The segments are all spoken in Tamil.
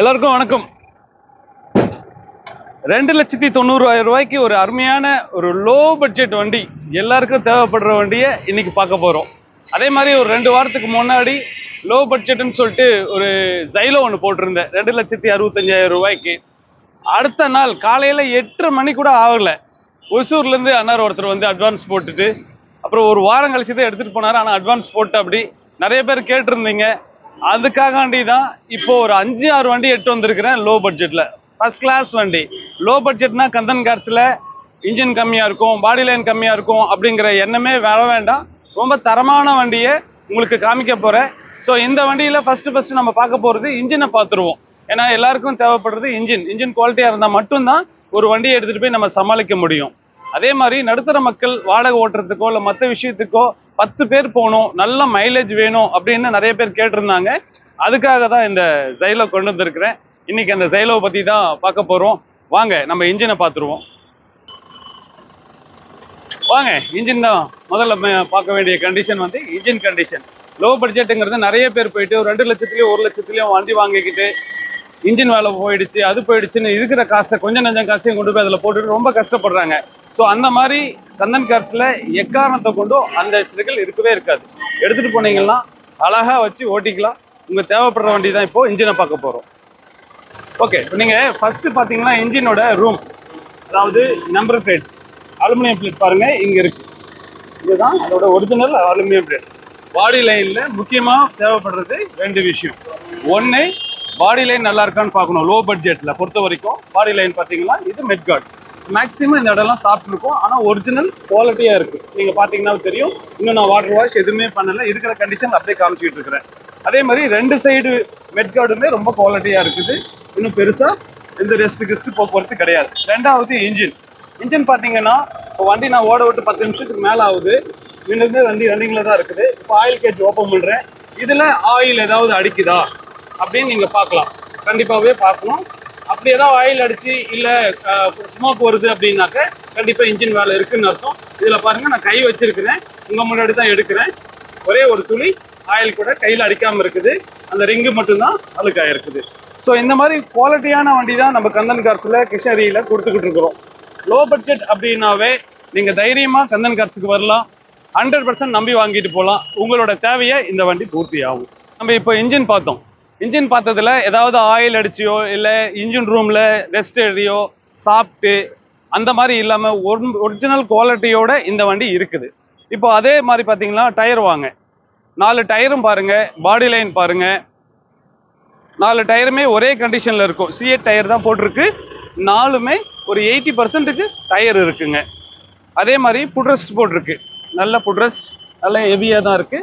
எல்லாருக்கும் வணக்கம். ரெண்டு லட்சத்தி தொண்ணூறாயிரம் ரூபாய்க்கு ஒரு அருமையான ஒரு லோ பட்ஜெட் வண்டி எல்லாருக்கும் தேவைப்படுற வண்டியை இன்னைக்கு பார்க்க போகிறோம் அதே மாதிரி ஒரு ரெண்டு வாரத்துக்கு முன்னாடி லோ பட்ஜெட்னு சொல்லிட்டு ஒரு ஜைலோ ஒன்று போட்டிருந்தேன். ரெண்டு லட்சத்தி அறுபத்தஞ்சாயிரம் ரூபாய்க்கு. அடுத்த நாள் காலையில் எட்டரை மணி கூட ஆகலை. ஒசூர்லேருந்து அன்னார் ஒருத்தர் வந்து அட்வான்ஸ் போட்டுட்டு அப்புறம் ஒரு வாரம் கழிச்சு தான் எடுத்துகிட்டு போனார். ஆனால் அட்வான்ஸ் போட்டு அப்படி நிறைய பேர் கேட்டிருந்தீங்க. அதுக்காகாண்டி தான் இப்போ ஒரு அஞ்சு ஆறு வண்டி எட்டு வந்திருக்கிறேன் லோ. பட்ஜெட்டில் ஃபர்ஸ்ட் கிளாஸ் வண்டி லோ பட்ஜெட்னா கந்தன் கார்ஸில் இன்ஜின் கம்மியாக இருக்கும் பாடி லைன் கம்மியாக இருக்கும் அப்படிங்கிற எண்ணமே வர வேண்டாம். ரொம்ப தரமான வண்டியை உங்களுக்கு காமிக்க போகிறேன் ஸோ இந்த வண்டியில் ஃபஸ்ட்டு ஃபஸ்ட்டு நம்ம பார்க்க போகிறது இன்ஜினை பார்த்துருவோம். ஏன்னா எல்லாருக்கும் தேவைப்படுறது இன்ஜின் இன்ஜின் குவாலிட்டியாக இருந்தால் மட்டும்தான் ஒரு வண்டியை எடுத்துகிட்டு போய் நம்ம சமாளிக்க முடியும். அதே மாதிரி நடுத்தர மக்கள் வாடகை ஓட்டுறதுக்கோ இல்லை மற்ற விஷயத்துக்கோ பத்து பேர் போகணும் நல்ல மைலேஜ் வேணும் அப்படின்னு நிறைய பேர் கேட்டிருந்தாங்க. அதுக்காக தான் இந்த ஜைலோ கொண்டு வந்திருக்கிறேன். இன்னைக்கு அந்த ஜைலோவை பத்தி தான் பார்க்க போறோம். வாங்க நம்ம இன்ஜினை பார்த்துருவோம். வாங்க இன்ஜின் தான் முதல்ல பார்க்க வேண்டிய கண்டிஷன் வந்து இன்ஜின் கண்டிஷன் லோ பட்ஜெட்டுங்கிறது நிறைய பேர் போயிட்டு ஒரு ரெண்டு லட்சத்துலேயும் ஒரு லட்சத்துலேயும் வண்டி வாங்கிக்கிட்டு இன்ஜின் வேலை போயிடுச்சு அது போயிடுச்சுன்னு இருக்கிற காசை கொஞ்சம் நஞ்சம் காசையும் கொண்டு போய் அதில் போட்டுட்டு ரொம்ப கஷ்டப்படுறாங்க. ஸோ அந்த மாதிரி கந்தன் கார்ஸில் எக்காரணத்தை கொண்டும் அந்த சிலைகள் இருக்கவே இருக்காது. எடுத்துகிட்டு போனீங்கன்னா அழகாக வச்சு ஓட்டிக்கலாம். உங்கள் தேவைப்படுற வண்டி தான் இப்போது இன்ஜினை பார்க்க போகிறோம் ஓகே இப்போ நீங்கள் ஃபஸ்ட்டு பார்த்தீங்கன்னா இன்ஜினோட ரூம் அதாவது நம்பர் பிளேட் அலுமினியம் பிளேட் பாருங்கள் இங்கே இருக்குது இதுதான் அதோட ஒரிஜினல் அலுமினியம் பிளேட் பாடி லைனில் முக்கியமாக தேவைப்படுறது ரெண்டு விஷயம். ஒன்று பாடி லைன் நல்லா இருக்கான்னு பார்க்கணும். லோ பட்ஜெட்டில் பொறுத்த வரைக்கும் பாடி லைன் பார்த்தீங்கன்னா இது மெட்கார்ட் மேக்ஸிமம் இந்த இடம்லாம் சாப்பிட்ருக்கோம். ஆனால் ஒரிஜினல் குவாலிட்டியாக இருக்குது நீங்கள் பார்த்தீங்கன்னா தெரியும். இன்னும் நான் வாட்டர் வாஷ் எதுவுமே பண்ணலை. இருக்கிற கண்டிஷன் அப்படியே காமிச்சிட்டு இருக்கிறேன். அதே மாதிரி ரெண்டு சைடு மெட்கார்டுமே ரொம்ப குவாலிட்டியாக இருக்குது. இன்னும் பெருசாக எந்த ரெஸ்ட் கெஸ்ட்டு போக்குவரத்து கிடையாது. ரெண்டாவது இன்ஜின் இன்ஜின் பார்த்தீங்கன்னா இப்போ வண்டி நான் ஓட விட்டு பத்து நிமிஷத்துக்கு மேலே ஆகுது. இன்னும் வண்டி ரன்னிங்கில் தான் இருக்குது. இப்போ ஆயில் கேஜ் ஓப்பன் பண்ணுறேன் இதில் ஆயில் ஏதாவது அடிக்குதா? அப்படின்னு நீங்கள் பார்க்கலாம். கண்டிப்பாகவே பார்க்கணும். அப்படி ஏதாவது ஆயில் அடிச்சு இல்லை ஸ்மோக் வருது அப்படின்னாக்க கண்டிப்பாக இன்ஜின் வேலை இருக்குன்னு அர்த்தம். இதில் பாருங்கள் நான் கை வச்சிருக்கிறேன். உங்கள் முன்னாடி தான் எடுக்கிறேன். ஒரே ஒரு துளி ஆயில் கூட கையில் அடிக்காமல் இருக்குது. அந்த ரிங்கு மட்டும்தான் அழுக்காக இருக்குது. ஸோ இந்த மாதிரி குவாலிட்டியான வண்டி தான் நம்ம கந்தன் கார்ஸில் கிருஷ்ணகிரியில் கொடுத்துக்கிட்டு இருக்கிறோம். லோ பட்ஜெட் அப்படின்னாவே நீங்கள் தைரியமாக கந்தன் கார்ஸுக்கு வரலாம். ஹண்ட்ரட் பர்சன்ட் நம்பி வாங்கிட்டு போகலாம் உங்களோட தேவையை இந்த வண்டி பூர்த்தி ஆகும் நம்ம இப்போ இன்ஜின் பார்த்தோம். இன்ஜின் பார்த்ததுல ஏதாவது ஆயில் அடிச்சியோ இல்லை இன்ஜின் ரூம்ல ரெஸ்ட் எழுதியோ சாப்பிட்டு அந்த மாதிரி இல்லாம ஒரிஜினல் குவாலிட்டியோட இந்த வண்டி இருக்குது. இப்போ அதே மாதிரி பார்த்தீங்கன்னா டயர் வாங்க. நாலு டயரும் பாருங்க. பாடி லைன் பாருங்க. நாலு டயருமே ஒரே கண்டிஷன்ல இருக்கும். சிஎட் டயர் தான் போட்டிருக்கு. நாலுமே ஒரு எயிட்டி பர்சன்ட்டுக்கு டயர் இருக்குங்க. அதே மாதிரி புட்ரெஸ்ட் போட்டிருக்கு. நல்ல புட்ரெஸ்ட் நல்ல ஹெவியாக தான் இருக்கு.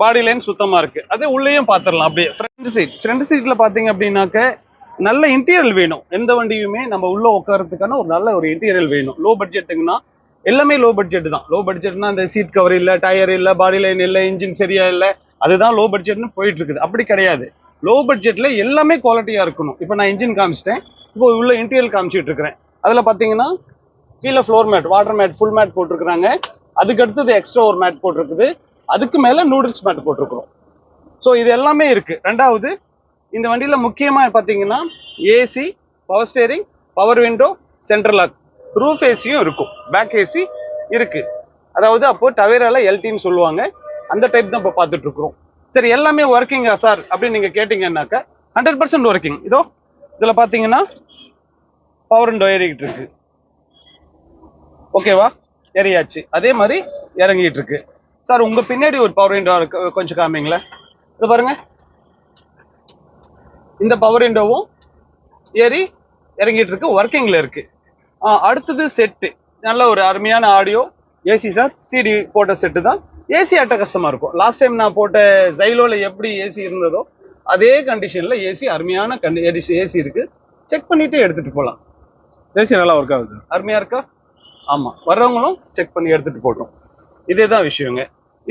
பாடி லைன் சுத்தமாக இருக்கு. அதே உள்ளேயும் பார்த்துடலாம். அப்படியே ஃப்ரண்ட் சீட் ஃப்ரண்ட் சீட்டில் பார்த்தீங்க அப்படின்னாக்க நல்ல இன்டீரியல் வேணும். எந்த வண்டியுமே நம்ம உள்ள உட்காரத்துக்கான ஒரு நல்ல ஒரு இன்டீரியல் வேணும். லோ பட்ஜெட்டுங்கன்னா எல்லாமே லோ பட்ஜெட் தான். லோ பட்ஜெட்னா அந்த சீட் கவர் இல்லை டயர் இல்லை பாடி லைன் இல்லை இன்ஜின் சரியா இல்லை அதுதான் லோ பட்ஜெட்னு போயிட்டு இருக்குது. அப்படி கிடையாது. லோ பட்ஜெட்ல எல்லாமே குவாலிட்டியா இருக்கணும். இப்போ நான் இன்ஜின் காமிச்சிட்டேன். இப்போ உள்ள இன்டீரியல் காமிச்சிட்டு இருக்கிறேன். அதுல பாத்தீங்கன்னா கீழே floor mat water mat full mat போட்டிருக்கிறாங்க. அதுக்கு அடுத்தது எக்ஸ்ட்ரா ஒரு மேட் போட்டிருக்குது. அதுக்கு மேல நூடுல்ஸ் மேட் போட்டிருக்கிறோம். ஸோ இது எல்லாமே இருக்கு. ரெண்டாவது இந்த வண்டியில முக்கியமா பார்த்தீங்கன்னா AC power steering power window central lock roof ஏசியும் இருக்கும். பேக் ஏசி இருக்கு. அதாவது அப்போ டவேரால எல்டின்னு சொல்லுவாங்க. அந்த டைப் தான் இப்போ பார்த்துட்டு இருக்கிறோம் சரி எல்லாமே ஒர்க்கிங்கா சார் அப்படின்னு நீங்க கேட்டீங்கன்னாக்க ஹண்ட்ரட் பர்சன்ட் ஒர்க்கிங் இதோ இதுல பாத்தீங்கன்னா பவர் விண்டோ ஏறிக்கிட்டு இருக்கு. ஓகேவா ஏறியாச்சு. அதே மாதிரி இறங்கிட்டு இருக்கு. சார் உங்க பின்னாடி ஒரு பவர் விண்டோ இருக்கு. கொஞ்சம் காமிங்களேன். இது பாருங்க. இந்த பவர் விண்டோவும் ஏறி இறங்கிட்டு இருக்கு ஒர்க்கிங்ல இருக்கு. அடுத்தது செட்டு நல்ல ஒரு அருமையான ஆடியோ ஏசி சார் சிடி போட்ட செட்டு தான். ஏசி அட்ட கஷ்டமா இருக்கும். லாஸ்ட் டைம் நான் போட்ட ஜைலோல எப்படி ஏசி இருந்ததோ அதே கண்டிஷன்ல ஏசி அருமையான கண்டி ஏசி இருக்கு. செக் பண்ணிட்டு எடுத்துட்டு போகலாம் ஏசி நல்லா ஒர்க் ஆகுது. அருமையா இருக்கா? ஆமா. வர்றவங்களும் செக் பண்ணி எடுத்துட்டு போட்டோம் இதே தான் விஷயங்க.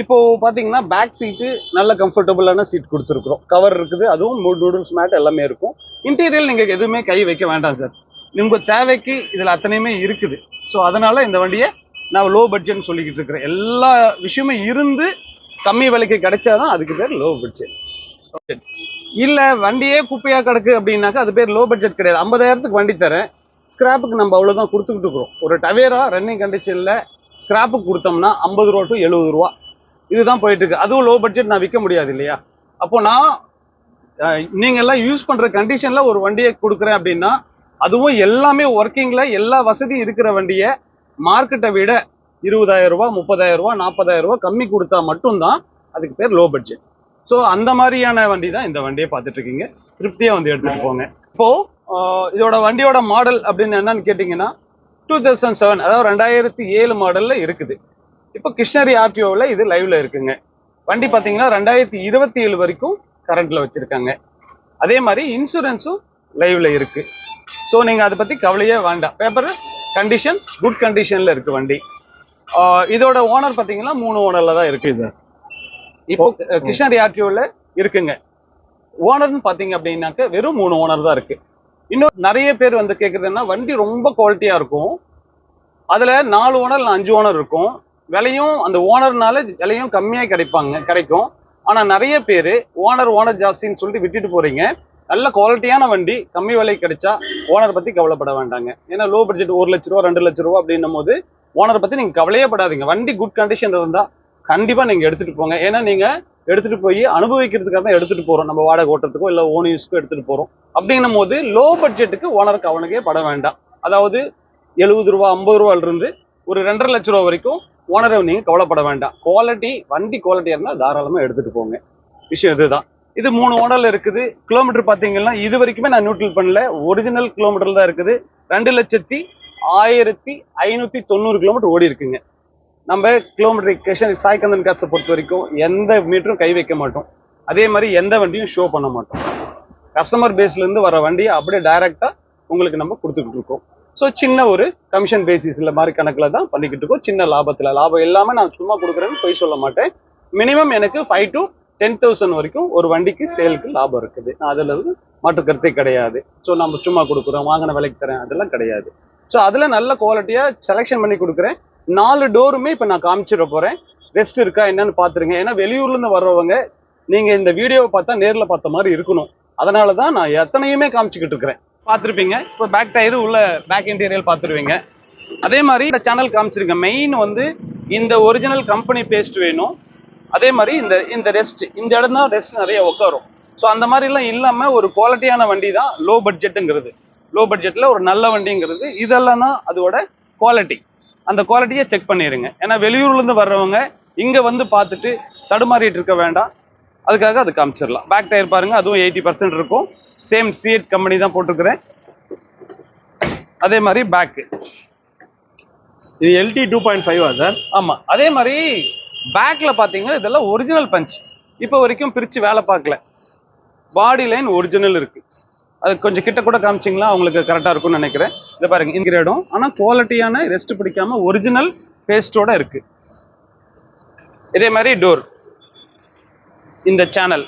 இப்போ பார்த்தீங்கன்னா பேக் சீட்டு நல்ல கம்ஃபர்டபுளான சீட் கொடுத்துருக்குறோம். கவர் இருக்குது அதுவும் நூடுல்ஸ் மேட் எல்லாமே இருக்கும். இன்டீரியல் நீங்கள் எதுவுமே கை வைக்க வேண்டாம் சார் உங்கள் தேவைக்கு இதில் அத்தனையுமே இருக்குது. ஸோ அதனால் இந்த வண்டியை நான் லோ பட்ஜெட்னு சொல்லிக்கிட்டு இருக்கிறேன். எல்லா விஷயமும் இருந்து கம்மி விலைக்கு கிடைச்சாதான் அதுக்கு பேர் லோ பட்ஜெட் இல்லை வண்டியே குப்பையாக கிடக்கு அப்படின்னாக்கா அது பேர் லோ பட்ஜெட் கிடையாது. ஐம்பதாயிரத்துக்கு வண்டி தரேன். ஸ்கிராப்புக்கு நம்ம அவ்வளோதான் கொடுத்துக்கிட்டு இருக்கிறோம். ஒரு டவேரா ரன்னிங் கண்டிஷனில் ஸ்கிராப்புக்கு கொடுத்தோம்னா ஐம்பது ரூபா டு எழுபது ரூபா. இதுதான் போயிட்டு இருக்கு அதுவும் லோ பட்ஜெட் நான் விற்க முடியாது இல்லையா? அப்போ நான் நீங்க எல்லாம் யூஸ் பண்ற கண்டிஷன்ல ஒரு வண்டியை கொடுக்குறேன் அப்படின்னா அதுவும் எல்லாமே ஒர்க்கிங்ல எல்லா வசதியும் இருக்கிற வண்டியை மார்க்கெட்டை விட இருபதாயிரம் ரூபாய் முப்பதாயிரம் ரூபாய் நாற்பதாயிரம் ரூபாய் கம்மி கொடுத்தா மட்டும்தான் அதுக்கு பேர் லோ பட்ஜெட் ஸோ அந்த மாதிரியான வண்டி தான் இந்த வண்டியை பார்த்துட்டு இருக்கீங்க திருப்தியாக வந்து எடுத்துகிட்டு போங்க. இப்போ இதோட வண்டியோட மாடல் அப்படின்னு என்னன்னு கேட்டிங்கன்னா டூ தௌசண்ட் செவன் அதாவது ரெண்டாயிரத்தி ஏழு மாடலில் இருக்குது. இப்போ கிருஷ்ணகிரி ஆர்டிஓவில் இது லைவ்ல இருக்குங்க. வண்டி பார்த்தீங்கன்னா ரெண்டாயிரத்தி இருபத்தி ஏழு வரைக்கும் கரண்ட்ல வச்சிருக்காங்க. அதே மாதிரி இன்சூரன்ஸும் லைவ்ல இருக்கு. ஸோ நீங்க அதை பத்தி கவலையே வேண்டாம். பேப்பர் கண்டிஷன் குட் கண்டிஷன்ல இருக்கு வண்டி. இதோட ஓனர் பார்த்தீங்கன்னா மூணு ஓனர்ல தான் இருக்கு. இது. இப்போ கிருஷ்ணகிரி ஆர்டிஓவில் இருக்குங்க. ஓனர்னு பார்த்தீங்க அப்படின்னாக்க வெறும் மூணு ஓனர் தான் இருக்கு. இன்னும் நிறைய பேர் வந்து கேட்குறதுன்னா வண்டி ரொம்ப குவாலிட்டியா இருக்கும். அதுல நாலு ஓனர் இல்லை அஞ்சு ஓனர் இருக்கும். விலையும் அந்த ஓனர்னால விலையும் கம்மியாக கிடைப்பாங்க கிடைக்கும். ஆனால் நிறைய பேர் ஓனர் ஓனர் ஜாஸ்தின்னு சொல்லிட்டு விட்டுட்டு போகிறீங்க நல்ல குவாலிட்டியான வண்டி கம்மி விலை கிடைச்சா ஓனர் பற்றி கவலைப்பட வேண்டாங்க. ஏன்னா லோ பட்ஜெட் ஒரு லட்ச ரூபா ரெண்டு லட்ச ரூபா அப்படின்னும் போது ஓனரை பற்றி நீங்கள் கவலையே படாதீங்க. வண்டி குட் கண்டிஷன் இருந்தால் கண்டிப்பாக நீங்கள் எடுத்துகிட்டு போங்க. ஏன்னா நீங்கள் எடுத்துகிட்டு போய் அனுபவிக்கிறதுக்காக தான் எடுத்துகிட்டு போகிறோம் நம்ம வாடகை ஓட்டுறதுக்கோ இல்லை ஓன் யூஸ்க்கோ எடுத்துகிட்டு போகிறோம் அப்படின்னும் போது லோ பட்ஜெட்டுக்கு ஓனருக்கு அவனுக்கே பட வேண்டாம். அதாவது எழுபது ரூபா ஐம்பது ரூபாயிலிருந்து ஒரு ரெண்டரை லட்ச ரூபா வரைக்கும் ஓனரை நீங்கள் கவலைப்பட வேண்டாம். குவாலிட்டி வண்டி குவாலிட்டியாக இருந்தால் தாராளமாக எடுத்துகிட்டு போங்க. விஷயம் இதுதான். இது மூணு மாடல் இருக்குது. கிலோமீட்டர் பார்த்தீங்கன்னா இது வரைக்குமே நான் நியூட்ரல் பண்ணல. ஒரிஜினல் கிலோமீட்டர் தான் இருக்குது. ரெண்டு லட்சத்தி ஆயிரத்தி ஐநூற்றி தொண்ணூறு கிலோமீட்டர் ஓடி இருக்குங்க. நம்ம கிலோமீட்டர் கிருஷ்ணகிரி சாய்கந்தன் காசை பொறுத்த வரைக்கும் எந்த மீட்டரும் கை வைக்க மாட்டோம். அதே மாதிரி எந்த வண்டியும் ஷோ பண்ண மாட்டோம். கஸ்டமர் பேஸ்லேருந்து வர வண்டியை அப்படியே டைரெக்டாக உங்களுக்கு நம்ம கொடுத்துக்கிட்டு இருக்கோம். ஸோ சின்ன ஒரு கமிஷன் பேசிஸில் மாதிரி கணக்கில் தான் பண்ணிக்கிட்டு இருக்கோம். சின்ன லாபத்தில். லாபம் எல்லாமே நான் சும்மா கொடுக்குறேன்னு போய் சொல்ல மாட்டேன். மினிமம் எனக்கு ஃபைவ் டு டென் தௌசண்ட் வரைக்கும் ஒரு வண்டிக்கு சேலுக்கு லாபம் இருக்குது. நான் அதுல இருந்து மாற்று கருத்தே கிடையாது. ஸோ நம்ம சும்மா கொடுக்குறோம் வாங்கின விலைக்கு தரேன் அதெல்லாம் கிடையாது. ஸோ அதில் நல்ல குவாலிட்டியாக செலெக்ஷன் பண்ணி கொடுக்குறேன். நாலு டோருமே இப்போ நான் காமிச்சிட போகிறேன் ரெஸ்ட் இருக்கா என்னன்னு பார்த்துருங்க ஏன்னா வெளியூர்லேருந்து வர்றவங்க நீங்கள் இந்த வீடியோவை பார்த்தா நேரில் பார்த்த மாதிரி இருக்கணும். அதனால தான் நான் எத்தனையுமே காமிச்சிக்கிட்டு இருக்கிறேன். பார்த்துருப்பீங்க. இப்போ பேக் டயரு உள்ள பேக் இன்டீரியல் பார்த்துருவீங்க அதே மாதிரி இந்த சேனல் காமிச்சிருங்க மெயின் வந்து இந்த ஒரிஜினல் கம்பெனி பேஸ்ட் வேணும். அதே மாதிரி இந்த இந்த ரெஸ்ட் இந்த இடம் தான் ரெஸ்ட் நிறைய உட்காரும். ஸோ அந்த மாதிரிலாம் இல்லாமல் ஒரு குவாலிட்டியான வண்டி தான் லோ பட்ஜெட்டுங்கிறது லோ பட்ஜெட்டில் ஒரு நல்ல வண்டிங்கிறது. இதெல்லாம் தான் அதோட குவாலிட்டி அந்த குவாலிட்டியை செக் பண்ணிடுங்க ஏன்னா வெளியூர்லேருந்து வர்றவங்க இங்கே வந்து பார்த்துட்டு தடுமாறிட்டு இருக்க வேண்டாம். அதுக்காக அது காமிச்சிடலாம் பேக் டயர் பாருங்கள் அதுவும் எயிட்டி பர்சன்ட் இருக்கும். சேம் சிஎட் கம்பெனி தான் போட்டிருக்கிறேன். அதே மாதிரி பேக்கு இது எல்டி டூ பாயிண்ட் ஃபைவா சார்? ஆமா. அதே மாதிரி பேக்ல பாத்தீங்கன்னா இதெல்லாம் ஒரிஜினல் பஞ்ச் இப்போ வரைக்கும் பிரிச்சு வேலை பார்க்கல. பாடி லைன் ஒரிஜினல் இருக்கு. அது கொஞ்சம் கிட்ட கூட காமிச்சிங்களா? உங்களுக்கு கரெக்டா இருக்கும்னு நினைக்கிறேன். இதை பாருங்க இருக்கிற இடம் ஆனா குவாலிட்டியான ரெஸ்ட் பிடிக்காம ஒரிஜினல் பேஸ்டோட இருக்கு. இதே மாதிரி டோர் இந்த சேனல்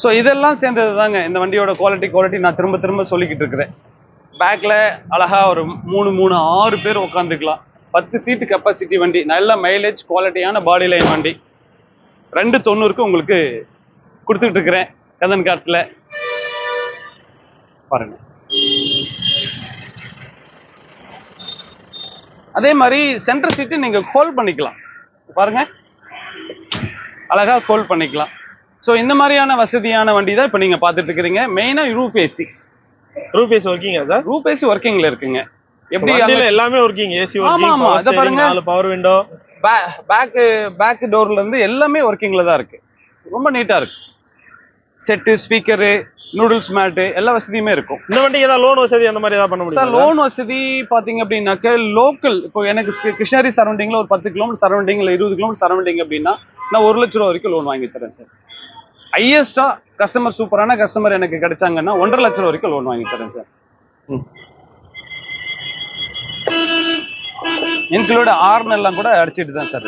ஸோ இதெல்லாம் சேர்ந்தது தாங்க இந்த வண்டியோட குவாலிட்டி குவாலிட்டி நான் திரும்ப திரும்ப சொல்லிக்கிட்டு இருக்கிறேன். பேக்கில் அழகாக ஒரு மூணு மூணு ஆறு பேர் உட்காந்துக்கலாம் பத்து சீட்டு கெப்பாசிட்டி வண்டி. நல்ல மைலேஜ் குவாலிட்டியான பாடி லைன் வண்டி. ரெண்டு தொண்ணூறுக்கு உங்களுக்கு கொடுத்துட்டு இருக்கிறேன். கந்தன் கார்ட்ஸ்ல பாருங்க. அதே மாதிரி சென்டர் சீட்டு நீங்கள் கோல் பண்ணிக்கலாம். பாருங்க. அழகாக கோல் பண்ணிக்கலாம். ஸோ இந்த மாதிரியான வசதியான வண்டி தான் இப்போ நீங்க பார்த்துட்டு இருக்கிறீங்க மெயினா ரூப் ஏசி ரூபீஸ் ஒர்க்கிங்கா சார்? ரூப் ஏசி ஒர்க்கிங்ல இருக்குங்க. எப்படி அங்க- எல்லாமே ஒர்க்கிங் ஏசி ஆமா, ஒர்க்கிங் ஆமா, இதை பாருங்க. நாலு பவர் விண்டோ பேக் பேக் டோர்ல இருந்து எல்லாமே ஒர்க்கிங்ல தான் இருக்கு. ரொம்ப நீட்டா இருக்கு. செட்டு ஸ்பீக்கரு நூடுல்ஸ் மேட்டு எல்லா வசதியுமே இருக்கும். இந்த வண்டிக்கு ஏதாவது லோன் வசதி அந்த மாதிரி ஏதாவது பண்ண சார்? முடியும் லோன் வசதி பாத்தீங்க அப்படின்னாக்க லோக்கல் இப்போ எனக்கு கிருஷ்ணகிரி சரௌண்டிங்ல ஒரு பத்து கிலோமீட்டர் சரௌண்டிங் இல்லை இருபது கிலோமீட்டர் சரௌண்டிங் அப்படின்னா நான் ஒரு லட்ச ரூபா வரைக்கும் லோன் வாங்கி தரேன் சார் ஹையஸ்டா கஸ்டமர் சூப்பரான கஸ்டமர் எனக்கு கிடைச்சாங்கன்னா ஒன்றரை லட்ச ரூபா வரைக்கும் லோன் வாங்கி தரேன் சார் இன்க்ளூட் ஆர்ன் எல்லாம் கூட அடிச்சிட்டு தான் சார்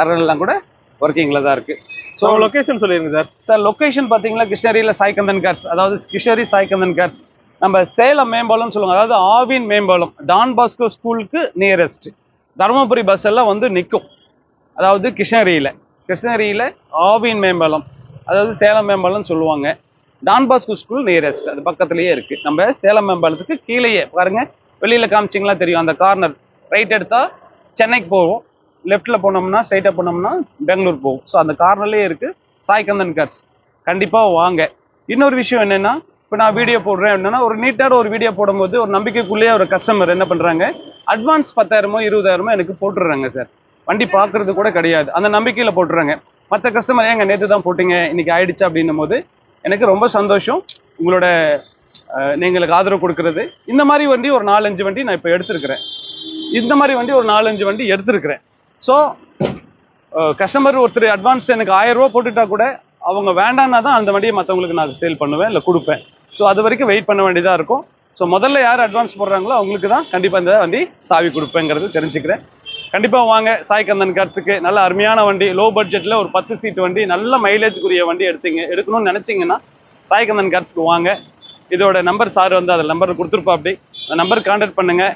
ஆர்ன் எல்லாம் கூட ஒர்க்கிங்ல தான் இருக்கு. ஸோ லொகேஷன் சொல்லிருங்க சார் சார் லொகேஷன் பாத்தீங்கன்னா கிருஷ்ணகிரியில சாய்கந்தன் கார்ஸ் அதாவது கிருஷ்ணகிரி சாய்கந்தன் கார்ஸ் நம்ம சேலம் மேம்பாலம் சொல்லுவாங்க. அதாவது ஆவின் மேம்பாலம் டான் பாஸ்கோ ஸ்கூலுக்கு நியரஸ்ட் தருமபுரி பஸ் எல்லாம் வந்து நிற்கும் அதாவது கிருஷ்ணகிரியில. கிருஷ்ணகிரியில் ஆவின் மேம்பாலம் அதாவது சேலம் மேம்பாலம்னு சொல்லுவாங்க. டான் பாஸ்கோ ஸ்கூல் நியரஸ்ட் அது பக்கத்துலேயே இருக்குது நம்ம சேலம் மேம்பாலத்துக்கு கீழேயே பாருங்கள் வெளியில் காமிச்சிங்களா தெரியும். அந்த கார்னர் ரைட் எடுத்தால் சென்னைக்கு போவோம். லெஃப்ட்டில் போனோம்னா ஸ்ட்ரைட்டாக போனோம்னா பெங்களூர் போவோம். ஸோ அந்த கார்னர்லேயே இருக்குது சாய்கந்தன் கார்ஸ் கண்டிப்பாக வாங்க. இன்னொரு விஷயம் என்னென்னா இப்போ நான் வீடியோ போடுறேன் அப்படின்னா ஒரு நீட்டான ஒரு வீடியோ போடும்போது ஒரு நம்பிக்கைக்குள்ளேயே ஒரு கஸ்டமர் என்ன பண்ணுறாங்க அட்வான்ஸ் பத்தாயிரமோ இருபதாயிரமோ எனக்கு போட்டுடுறாங்க சார் வண்டி பார்க்கறது கூட கிடையாது. அந்த நம்பிக்கையில் போட்டுறாங்க. மற்ற கஸ்டமர் ஏங்க நேற்று தான் போட்டீங்க இன்னைக்கு ஆயிடுச்சு அப்படின்னும் போது எனக்கு ரொம்ப சந்தோஷம். உங்களோட அஹ், நீங்களுக்கு ஆதரவு கொடுக்கறது. இந்த மாதிரி வண்டி ஒரு நாலஞ்சு வண்டி நான் இப்போ எடுத்திருக்கிறேன். இந்த மாதிரி வண்டி ஒரு நாலஞ்சு வண்டி எடுத்திருக்கிறேன். ஸோ கஸ்டமர் ஒருத்தர் அட்வான்ஸ் எனக்கு ஆயிரம் ரூபா போட்டுட்டா கூட அவங்க வேண்டான்னா தான் அந்த வண்டியை மற்றவங்களுக்கு நான் சேல் பண்ணுவேன் இல்லை கொடுப்பேன். ஸோ அது வரைக்கும் வெயிட் பண்ண வேண்டியதாக இருக்கும். ஸோ முதல்ல யார் அட்வான்ஸ் போடுறாங்களோ அவங்களுக்கு தான் கண்டிப்பாக இந்த வண்டி சாவி கொடுப்பேங்கிறது தெரிஞ்சுக்கிறேன். கண்டிப்பாக வாங்க சாய் கந்தன் கார்ஸுக்கு நல்ல அருமையான வண்டி லோ பட்ஜெட்டில் ஒரு பத்து சீட் வண்டி நல்ல மைலேஜ்க்குரிய வண்டி எடுத்தீங்க. எடுக்கணும்னு நினச்சிங்கன்னா சாய் கந்தன் கார்ஸுக்கு வாங்க. இதோட நம்பர் சார் வந்து அதில் நம்பர் கொடுத்துருப்பா அப்படி அந்த நம்பர் கான்டாக்ட் பண்ணுங்கள்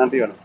நன்றி வணக்கம்.